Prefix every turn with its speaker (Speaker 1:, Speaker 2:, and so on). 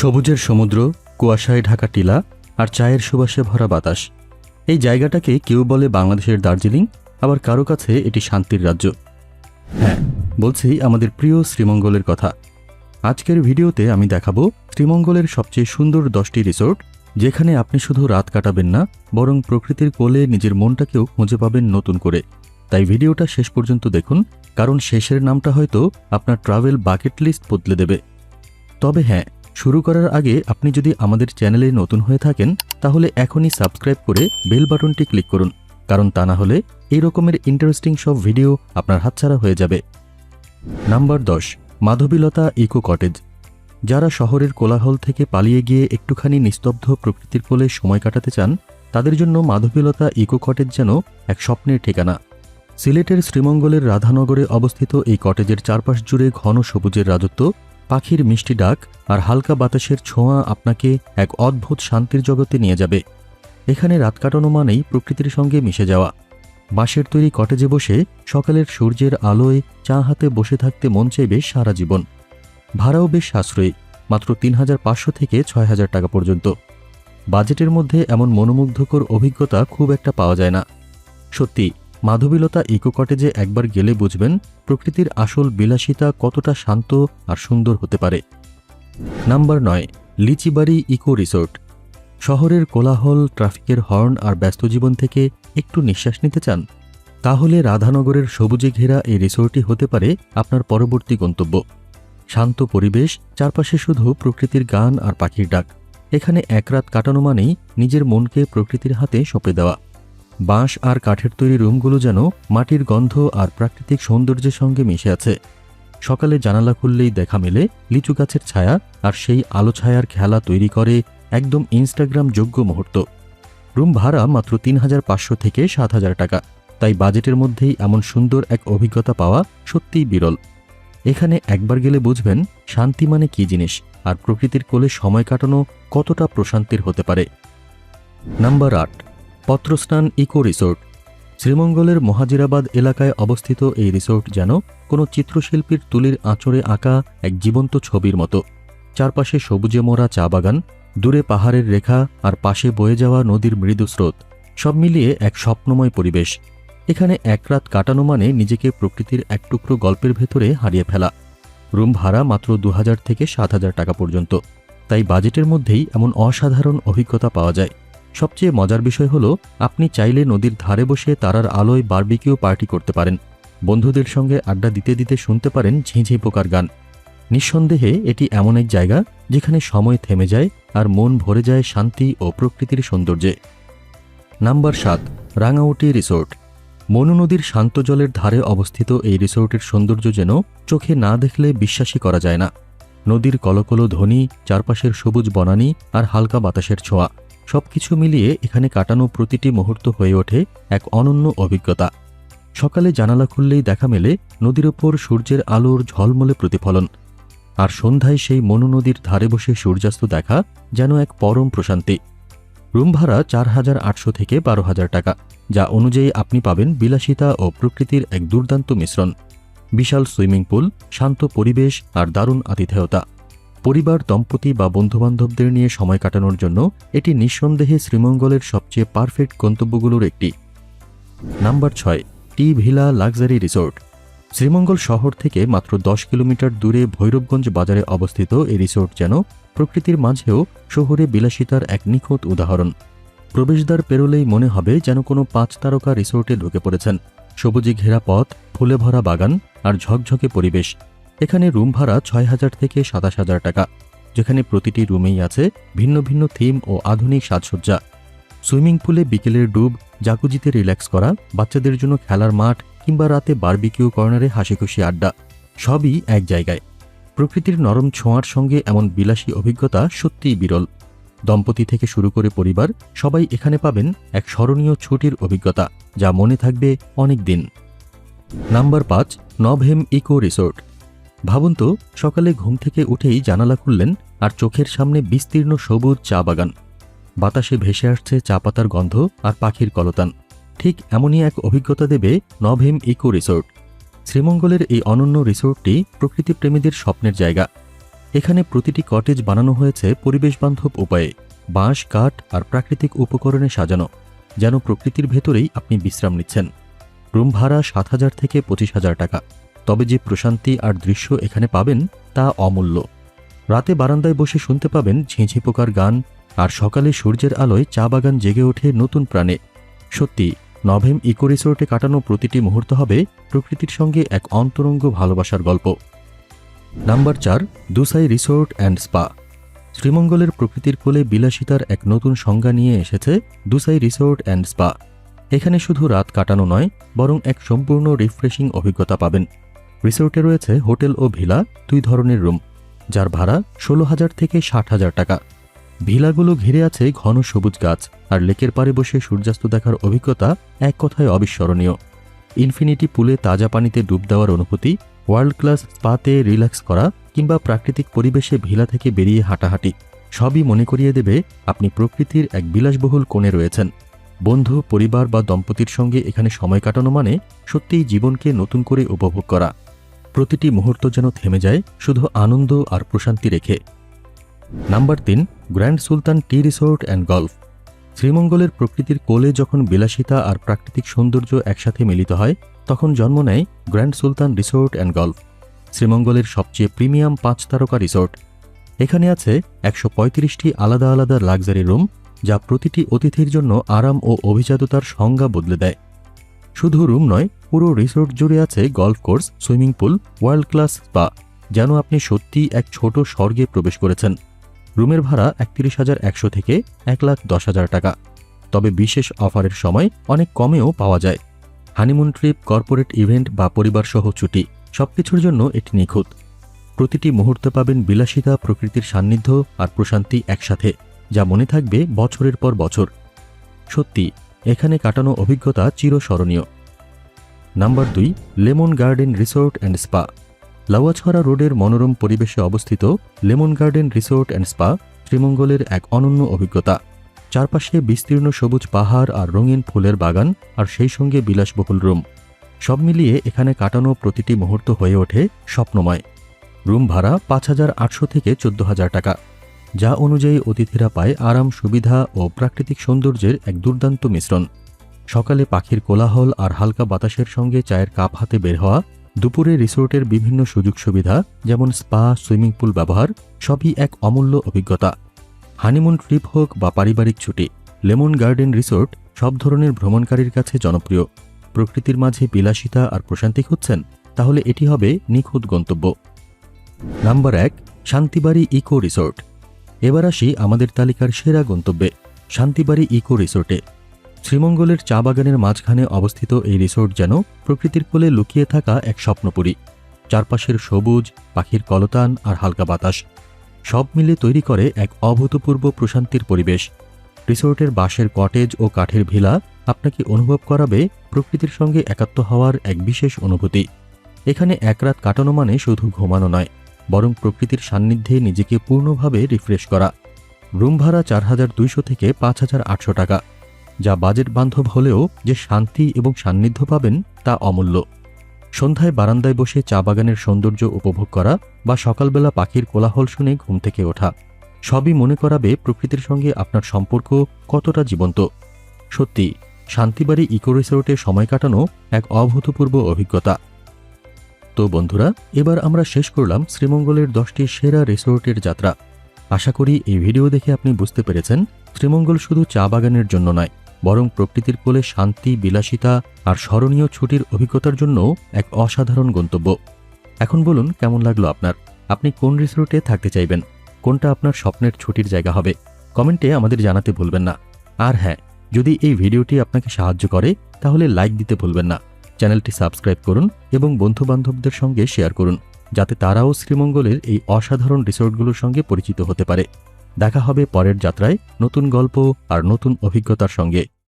Speaker 1: সবুজের সমুদ্র, কুয়াশায় ঢাকা টিলা আর চায়ের সুবাসে ভরা বাতাস। এই জায়গাটাকে কেউ বলে বাংলাদেশের দার্জিলিং, আবার কারও কাছে এটি শান্তির রাজ্য। হ্যাঁ বলছি আমাদের প্রিয় শ্রীমঙ্গলের কথা। আজকের ভিডিওতে আমি দেখাবো শ্রীমঙ্গলের সবচেয়ে সুন্দর দশটি রিসোর্ট, যেখানে আপনি শুধু রাত কাটাবেন না, বরং প্রকৃতির কোলে নিজের মনটাকেও খুঁজে পাবেন নতুন করে। তাই ভিডিওটা শেষ পর্যন্ত দেখুন, কারণ শেষের নামটা হয়তো আপনার ট্রাভেল বাকেট লিস্ট বদলে দেবে। তবে হ্যাঁ শুরু করার আগে আপনি যদি আমাদের চ্যানেলে নতুন হয়ে থাকেন, তাহলে এখনই সাবস্ক্রাইব করে বেল বাটনটি ক্লিক করুন, কারণ তা না হলে এই রকমের ইন্টারেস্টিং সব ভিডিও আপনার হাতছাড়া হয়ে যাবে। নাম্বার দশ, মাধবীলতা ইকো কটেজ। যারা শহরের কোলাহল থেকে পালিয়ে গিয়ে একটুখানি নিস্তব্ধ প্রকৃতির কোলে সময় কাটাতে চান, তাদের জন্য মাধবীলতা ইকো কটেজ যেন এক স্বপ্নের ঠিকানা। সিলেটের শ্রীমঙ্গলের রাধানগরে অবস্থিত এই কটেজের চারপাশ জুড়ে ঘন সবুজের রাজত্ব পাখির মিষ্টি ডাক আর হালকা বাতাসের ছোঁয়া আপনাকে এক অদ্ভুত শান্তির জগতে নিয়ে যাবে। এখানে রাত কাটানো মানেই প্রকৃতির সঙ্গে মিশে যাওয়া। বাঁশের তৈরি কটেজে বসে সকালের সূর্যের আলোয় চা হাতে বসে থাকতে মন চাইবে সারা জীবন। ভাড়াও বেশ সাশ্রয়ী, মাত্র তিন হাজার পাঁচশো থেকে ছয় হাজার টাকা পর্যন্ত। বাজেটের মধ্যে এমন মনোমুগ্ধকর অভিজ্ঞতা খুব একটা পাওয়া যায় না। সত্যি মাধবীলতা ইকো কটেজে একবার গেলে বুঝবেন প্রকৃতির আসল বিলাসিতা কতটা শান্ত আর সুন্দর হতে পারে। নাম্বার নয়, লিচিবাড়ি ইকো রিসোর্ট। শহরের কোলাহল, ট্রাফিকের হর্ন আর ব্যস্ত জীবন থেকে একটু নিঃশ্বাস নিতে চান? তাহলে রাধানগরের সবুজে ঘেরা এই রিসোর্টটি হতে পারে আপনার পরবর্তী গন্তব্য। শান্ত পরিবেশ, চারপাশে শুধু প্রকৃতির গান আর পাখির ডাক। এখানে এক রাত কাটানো মানেই নিজের মনকে প্রকৃতির হাতে সঁপে দেওয়া। বাঁশ আর কাঠের তৈরি রুমগুলো যেন মাটির গন্ধ আর প্রাকৃতিক সৌন্দর্যের সঙ্গে মিশে আছে। সকালে জানালা খুললেই দেখা মেলে লিচু গাছের ছায়া আর সেই আলো ছায়ার খেলা তৈরি করে একদম ইনস্টাগ্রাম যোগ্য মুহূর্ত। রুম ভাড়া মাত্র তিন হাজার পাঁচশো থেকে সাত হাজার টাকা। তাই বাজেটের মধ্যেই এমন সুন্দর এক অভিজ্ঞতা পাওয়া সত্যিই বিরল। এখানে একবার গেলে বুঝবেন শান্তি মানে কী জিনিস আর প্রকৃতির কোলে সময় কাটানো কতটা প্রশান্তির হতে পারে। নাম্বার আট পত্রস্নান ইকো রিসোর্ট। শ্রীমঙ্গলের মহাজিরাবাদ এলাকায় অবস্থিত এই রিসোর্ট যেন কোনো চিত্রশিল্পীর তুলির আঁচড়ে আঁকা এক জীবন্ত ছবির মতো। চারপাশে সবুজে মোড়া চা বাগান, দূরে পাহাড়ের রেখা আর পাশে বয়ে যাওয়া নদীর মৃদু স্রোত, সব মিলিয়ে এক স্বপ্নময় পরিবেশ। এখানে এক রাত কাটানো মানে নিজেকে প্রকৃতির এক টুকরো গল্পের ভেতরে হারিয়ে ফেলা। রুম ভাড়া মাত্র দু হাজার থেকে সাত হাজার টাকা পর্যন্ত। তাই বাজেটের মধ্যেই এমন অসাধারণ অভিজ্ঞতা পাওয়া যায়। সবচেয়ে মজার বিষয় হলো, আপনি চাইলে নদীর ধারে বসে তারার আলোয় বারবিকিউ পার্টি করতে পারেন। বন্ধুদের সঙ্গে আড্ডা দিতে দিতে শুনতে পারেন ঝিঁঝি পোকার গান। নিঃসন্দেহে এটি এমন এক জায়গা যেখানে সময় থেমে যায় আর মন ভরে যায় শান্তি ও প্রকৃতির সৌন্দর্যে। নাম্বার সাত, রাঙাউটি রিসোর্ট। মনু নদীর শান্ত জলের ধারে অবস্থিত এই রিসোর্টের সৌন্দর্য যেন চোখে না দেখলে বিশ্বাসই করা যায় না। নদীর কলকলো ধ্বনি, চারপাশের সবুজ বনানী আর হালকা বাতাসের ছোঁয়া। সবকিছু মিলিয়ে এখানে কাটানো প্রতিটি মুহূর্ত হয়ে ওঠে এক অনন্য অভিজ্ঞতা। সকালে জানালা খুললেই দেখা মেলে নদীর ওপর সূর্যের আলোর ঝলমলে প্রতিফলন। আর সন্ধ্যায় সেই মনু নদীর ধারে বসে সূর্যাস্ত দেখা যেন এক পরম প্রশান্তি। রুম ভাড়া চার হাজার আটশো থেকে বারো হাজার টাকা, যা অনুযায়ী আপনি পাবেন বিলাসিতা ও প্রকৃতির এক দুর্দান্ত মিশ্রণ। বিশাল সুইমিং পুল, শান্ত পরিবেশ আর দারুণ আতিথেয়তা। পরিবার, দম্পতি বা বন্ধুবান্ধবদের নিয়ে সময় কাটানোর জন্য এটি নিঃসন্দেহে শ্রীমঙ্গলের সবচেয়ে পারফেক্ট গন্তব্যগুলোর একটি। নাম্বার ছয়, tea villa luxury resort. Sreemangal শহর থেকে মাত্র দশ কিলোমিটার দূরে ভৈরবগঞ্জ বাজারে অবস্থিত এই রিসোর্ট যেন প্রকৃতির মাঝেও শহরে বিলাসিতার এক নিখুঁত উদাহরণ। প্রবেশদ্বার পেরোলেই মনে হবে যেন কোনো পাঁচ তারকা রিসোর্টে ঢুকে পড়েছেন। সবুজে ঘেরা পথ, ফুলে ভরা বাগান আর ঝকঝকে পরিবেশ। এখানে রুম ভাড়া ছয় হাজার থেকে সাতাশ হাজার টাকা, যেখানে প্রতিটি রুমেই আছে ভিন্ন ভিন্ন থিম ও আধুনিক সাজসজ্জা। সুইমিং পুলে বিকেলের ডুব, জাকুজিতে রিল্যাক্স করা, বাচ্চাদের জন্য খেলার মাঠ কিংবা রাতে বার্বিকিউ কর্নারে হাসিখুশি আড্ডা, সবই এক জায়গায়। প্রকৃতির নরম ছোঁয়ার সঙ্গে এমন বিলাসী অভিজ্ঞতা সত্যিই বিরল। দম্পতি থেকে শুরু করে পরিবার, সবাই এখানে পাবেন এক স্মরণীয় ছুটির অভিজ্ঞতা, যা মনে থাকবে অনেক দিন। নাম্বার পাঁচ, নভেম ইকো রিসোর্ট। ভাবুন তো, সকালে ঘুম থেকে উঠেই জানালা খুললেন আর চোখের সামনে বিস্তীর্ণ সবুজ চা বাগান। বাতাসে ভেসে আসছে চা পাতার গন্ধ আর পাখির কলতান। ঠিক এমনই এক অভিজ্ঞতা দেবে নভেম ইকো রিসোর্ট। শ্রীমঙ্গলের এই অনন্য রিসোর্টটি প্রকৃতিপ্রেমীদের স্বপ্নের জায়গা। এখানে প্রতিটি কটেজ বানানো হয়েছে পরিবেশবান্ধব উপায়ে। বাঁশ, কাঠ আর প্রাকৃতিক উপকরণে সাজানো, যেন প্রকৃতির ভেতরেই আপনি বিশ্রাম নিচ্ছেন। রুম ভাড়া সাত হাজার থেকে পঁচিশ হাজার টাকা। তবে যে প্রশান্তি আর দৃশ্য এখানে পাবেন তা অমূল্য। রাতে বারান্দায় বসে শুনতে পাবেন ঝিঁঝি পোকার গান আর সকালে সূর্যের আলোয় চা বাগান জেগে ওঠে নতুন প্রাণে। সত্যি, নভেম ইকো রিসোর্টে কাটানো প্রতিটি মুহূর্ত হবে প্রকৃতির সঙ্গে এক অন্তরঙ্গ ভালোবাসার গল্প। নাম্বার চার, দুসাই রিসোর্ট অ্যান্ড স্পা। শ্রীমঙ্গলের প্রকৃতির কোলে বিলাসিতার এক নতুন সংজ্ঞা নিয়ে এসেছে দুসাই রিসোর্ট অ্যান্ড স্পা। এখানে শুধু রাত কাটানো নয়, বরং এক সম্পূর্ণ রিফ্রেশিং অভিজ্ঞতা পাবেন। রিসোর্টে রয়েছে হোটেল ও ভিলা, দুই ধরনের রুম, যার ভাড়া ষোলো হাজার থেকে ষাট হাজার টাকা। ভিলাগুলো ঘিরে আছে ঘন সবুজ গাছ, আর লেকের পাড়ে বসে সূর্যাস্ত দেখার অভিজ্ঞতা এক কথায় অবিস্মরণীয়। ইনফিনিটি পুলে তাজা পানিতে ডুব দেওয়ার অনুভূতি ওয়ার্ল্ড ক্লাস স্পাতে রিল্যাক্স করা, কিংবা প্রাকৃতিক পরিবেশে ভিলা থেকে বেরিয়ে হাঁটাহাঁটি, সবই মনে করিয়ে দেবে আপনি প্রকৃতির এক বিলাসবহুল কোণে রয়েছেন। বন্ধু, পরিবার বা দম্পতির সঙ্গে এখানে সময় কাটানো মানে সত্যিই জীবনকে নতুন করে উপভোগ করা। প্রতিটি মুহূর্ত যেন থেমে যায় শুধু আনন্দ আর প্রশান্তি রেখে। নাম্বার তিন, grand Sultan tea resort and golf. শ্রীমঙ্গলের প্রকৃতির কোলে যখন বিলাসিতা আর প্রাকৃতিক সৌন্দর্য একসাথে মিলিত হয়, তখন জন্ম নেয় grand Sultan resort and golf, শ্রীমঙ্গলের সবচেয়ে প্রিমিয়াম পাঁচ তারকা রিসোর্ট। এখানে আছে একশো পঁয়ত্রিশটি আলাদা আলাদা লাক্সারি রুম, যা প্রতিটি অতিথির জন্য আরাম ও অভিজাততার সংজ্ঞা বদলে দেয়। শুধু রুম নয় পুরো রিসোর্ট জুড়ে আছে golf course swimming pool world class spa যেন আপনি সত্যিই এক ছোট স্বর্গে প্রবেশ করেছেন। রুমের ভাড়া একত্রিশ হাজার একশো থেকে এক লাখ দশ হাজার টাকা। তবে বিশেষ অফারের সময় অনেক কমেও পাওয়া যায়। হানিমুন ট্রিপ, কর্পোরেট ইভেন্ট বা পরিবারসহ ছুটি, সবকিছুর জন্য এটি নিখুঁত। প্রতিটি মুহূর্তে পাবেন বিলাসিতা, প্রকৃতির সান্নিধ্য আর প্রশান্তি একসাথে, যা মনে থাকবে বছরের পর বছর। সত্যি এখানে কাটানো অভিজ্ঞতা চিরস্মরণীয়। নাম্বার দুই, lemon garden resort and spa. Lawachara রোডের মনোরম পরিবেশে অবস্থিত lemon garden resort and spa শ্রীমঙ্গলের এক অনন্য অভিজ্ঞতা। চারপাশে বিস্তীর্ণ সবুজ পাহাড় আর রঙিন ফুলের বাগান আর সেই সঙ্গে বিলাসবহুল রুম। সব মিলিয়ে এখানে কাটানো প্রতিটি মুহূর্ত হয়ে ওঠে স্বপ্নময়। রুম ভাড়া পাঁচ হাজার আটশো থেকে চোদ্দ হাজার টাকা। যা অনুযায়ী অতিথিরা পায় আরাম, সুবিধা ও প্রাকৃতিক সৌন্দর্যের এক দুর্দান্ত মিশ্রণ। সকালে পাখির কোলাহল আর হালকা বাতাসের সঙ্গে চায়ের কাপ হাতে বের হওয়া, দুপুরে রিসোর্টের বিভিন্ন সুযোগ সুবিধা, যেমন স্পা, সুইমিং পুল ব্যবহার, সবই এক অমূল্য অভিজ্ঞতা। হানিমুন ট্রিপ হোক বা পারিবারিক ছুটি, লেমন গার্ডেন রিসোর্ট সব ধরনের ভ্রমণকারীর কাছে জনপ্রিয়। প্রকৃতির মাঝে বিলাসিতা আর প্রশান্তি খুঁজছেন? তাহলে এটি হবে নিখুঁত গন্তব্য। নাম্বার এক, শান্তিবাড়ি ইকো রিসোর্ট। এবার আসি আমাদের তালিকার সেরা গন্তব্যে, শান্তিবাড়ি ইকো রিসোর্টে। শ্রীমঙ্গলের চা বাগানের মাঝখানে অবস্থিত এই রিসোর্ট যেন প্রকৃতির কোলে লুকিয়ে থাকা এক স্বপ্নপুরী। চারপাশের সবুজ, পাখির কলতান আর হালকা বাতাস। সব মিলে তৈরি করে এক অভূতপূর্ব প্রশান্তির পরিবেশ। রিসোর্টের বাঁশের কটেজ ও কাঠের ভিলা আপনাকে অনুভব করাবে প্রকৃতির সঙ্গে একাত্ম হওয়ার এক বিশেষ অনুভূতি। এখানে এক রাত কাটানো মানে শুধু ঘুমানো নয়, বরং প্রকৃতির সান্নিধ্যে নিজেকে পূর্ণভাবে রিফ্রেশ করা। রুম ভাড়া চার হাজার দুইশো থেকে পাঁচ হাজার আটশো টাকা। যা বাজেট বান্ধব হলেও যে শান্তি এবং সান্নিধ্য পাবেন তা অমূল্য। সন্ধ্যায় বারান্দায় বসে চা বাগানের সৌন্দর্য উপভোগ করা বা সকালবেলা পাখির কোলাহল শুনে ঘুম থেকে ওঠা, সবই মনে করাবে প্রকৃতির সঙ্গে আপনার সম্পর্ক কতটা জীবন্ত। সত্যি, শান্তিবাড়ি ইকো রিসোর্টে সময় কাটানো এক অভূতপূর্ব অভিজ্ঞতা। তো বন্ধুরা, এবার আমরা শেষ করলাম শ্রীমঙ্গলের দশটি সেরা রিসোর্টের যাত্রা। আশা করি এই ভিডিও দেখে আপনি বুঝতে পেরেছেন, শ্রীমঙ্গল শুধু চা বাগানের জন্য নয় বরং প্রকৃতির কোলে শান্তি, বিলাসিতা আর স্মরণীয় ছুটির অভিজ্ঞতার জন্য এক অসাধারণ গন্তব্য। এখন বলুন, কেমন লাগল আপনার? আপনি কোন রিসোর্টে থাকতে চাইবেন? কোনটা আপনার স্বপ্নের ছুটির জায়গা হবে? কমেন্টে আমাদের জানাতে ভুলবেন না। আর হ্যাঁ যদি এই ভিডিওটি আপনাকে সাহায্য করে, তাহলে লাইক দিতে ভুলবেন না। চ্যানেলটি সাবস্ক্রাইব করুন এবং বন্ধুবান্ধবদের সঙ্গে শেয়ার করুন, যাতে তারাও শ্রীমঙ্গলের এই অসাধারণ রিসোর্টগুলোর সঙ্গে পরিচিত হতে পারে। দেখা হবে পরের যাত্রায় নতুন গল্প আর নতুন অভিজ্ঞতার সঙ্গে।